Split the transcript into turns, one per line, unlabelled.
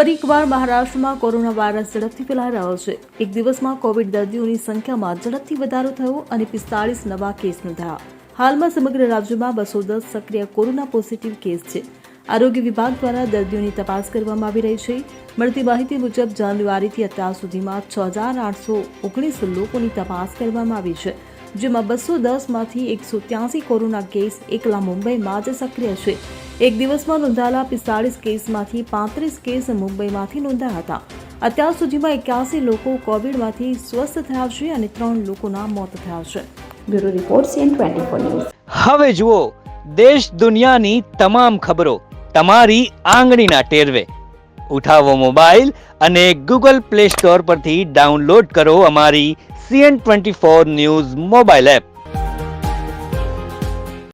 ફરી એકવાર મહારાષ્ટ્રમાં કોરોના વાયરસ ઝડપથી ફેલાઈ રહ્યો છે. એક દિવસમાં કોવિડ દર્દીઓની સંખ્યામાં ઝડપથી વધારો થયો અને પિસ્તાળીસ નવા કેસ નોંધાયા. હાલમાં સમગ્ર રાજ્યમાં બસો દસ સક્રિય કોરોના પોઝિટિવ કેસ છે. આરોગ્ય વિભાગ દ્વારા દર્દીઓની તપાસ કરવામાં આવી રહી છે. મળતી માહિતી મુજબ જાન્યુઆરીથી અત્યાર સુધીમાં છ હજાર આઠસો ઓગણીસ લોકોની તપાસ કરવામાં આવી છે, જેમાં બસો દસમાંથી એકસો ત્યાસી કોરોના કેસ એકલા મુંબઈમાં જ સક્રિય છે. એક દિવસમાં નોંધાયેલા પિસ્તાળીસ કેસમાંથી પાંત્રીસ કેસ મુંબઈમાંથી નોંધાયા હતા. અત્યાર સુધીમાં એક્યાસી લોકો કોવિડમાંથી સ્વસ્થ થયા છે અને ત્રણ લોકોના મોત થયા છે.
Bureau report CN twenty news.
હવે જુઓ, દેશ દુનિયાની તમામ ખબરો તમારી આંગળીના ટેરવે. ઉઠાવો મોબાઈલ અને ગૂગલ પ્લે સ્ટોર પરથી ડાઉનલોડ કરો અમારી CN twenty four news mobile app.